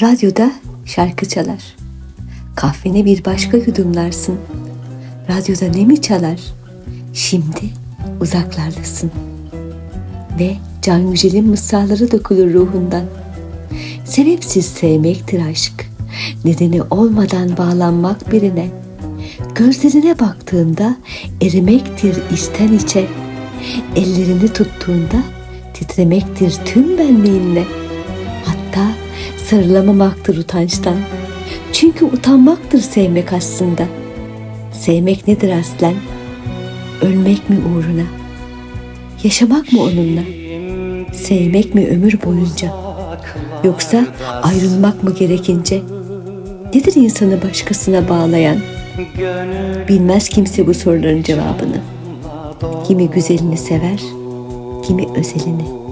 Radyoda şarkı çalar. Kahvene bir başka yudumlarsın. Radyoda ne mi çalar? Şimdi uzaklardasın. Ve Can Yücel'in mısraları dökülür ruhundan. Sebepsiz sevmektir aşk. Nedeni olmadan bağlanmak birine. Gözlerine baktığında erimektir içten içe. Ellerini tuttuğunda titremektir tüm benliğinle. Sarılamamaktır utançtan. Çünkü utanmaktır sevmek aslında. Sevmek nedir aslen? Ölmek mi uğruna? Yaşamak mı onunla? Sevmek mi ömür boyunca? Yoksa ayrılmak mı gerekince? Nedir insanı başkasına bağlayan? Bilmez kimse bu soruların cevabını. Kimi güzelini sever, kimi özelini.